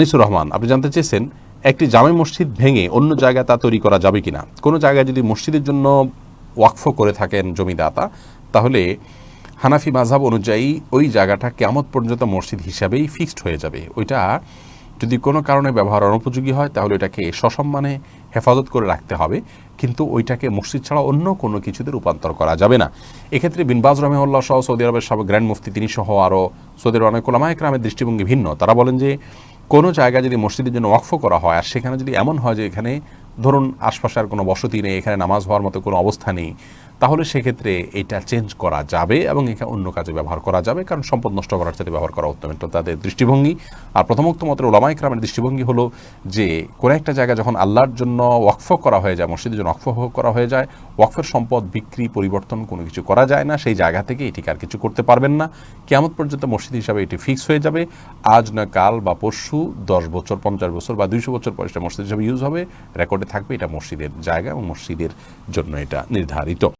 আনিসুর রহমান, আপনি জানতে চেয়েছেন একটি জামে মসজিদ ভেঙে অন্য জায়গায় তা তৈরি করা যাবে কিনা? কোনো জায়গায় যদি মসজিদের জন্য ওয়াকফ করে থাকেন জমিদাতা, তাহলে হানাফি মাঝহাব অনুযায়ী ওই জায়গাটা কেমত পর্যন্ত মসজিদ হিসাবেই ফিক্সড হয়ে যাবে। ওইটা যদি কোনো কারণে ব্যবহার অনুপযোগী হয়, তাহলে এটাকে সসম্মানে হেফাজত করে রাখতে হবে। কিন্তু ওইটাকে মসজিদ ছাড়া অন্য কোনো কিছুতে রূপান্তর করা যাবে না। এক্ষেত্রে বিনবাজ রহমল্লা সহ সৌদি আরবের সাবেক গ্র্যান্ড মুফতি, তিনি সহ আরও সৌদি আরবের অনেক ওলামায় গ্রামের দৃষ্টিভঙ্গি ভিন্ন। তারা বলেন যে কোনো জায়গা যদি মসজিদের জন্য ওয়াকফ করা হয়, আর সেখানে যদি এমন হয় যে এখানে ধরুন আশপাশে আর কোনো বসতি নেই, এখানে নামাজ হওয়ার মতো কোনো অবস্থা নেই তাহলে সেক্ষেত্রে এটা চেঞ্জ করা যাবে এবং এটা অন্য কাজে ব্যবহার করা যাবে, কারণ সম্পদ নষ্ট করার সাথে ব্যবহার করা উত্তম। তাদের দৃষ্টিভঙ্গি। আর প্রথমোক্ত মতের ওলামাই ক্রামের দৃষ্টিভঙ্গি হলো যে, কোনো একটা জায়গা যখন আল্লাহর জন্য ওয়াকফ করা হয়ে যায়, মসজিদের জন্য ওয়াকফ করা হয়ে যায়, ওয়াকফের সম্পদ, বিক্রি, পরিবর্তন কোনো কিছু করা যায় না, সেই জায়গা থেকে এটিকে আর কিছু করতে পারবেন না। কেমন পর্যন্ত মসজিদ হিসাবে এটি ফিক্স হয়ে যাবে। আজ না কাল বা পরশু, দশ বছর, পঞ্চাশ বছর বা দুইশো বছর পর এটা মসজিদ হিসাবে ইউজ হবে রেকর্ডে থাকবে, এটা মসজিদের জায়গা এবং মসজিদের জন্য এটা নির্ধারিত।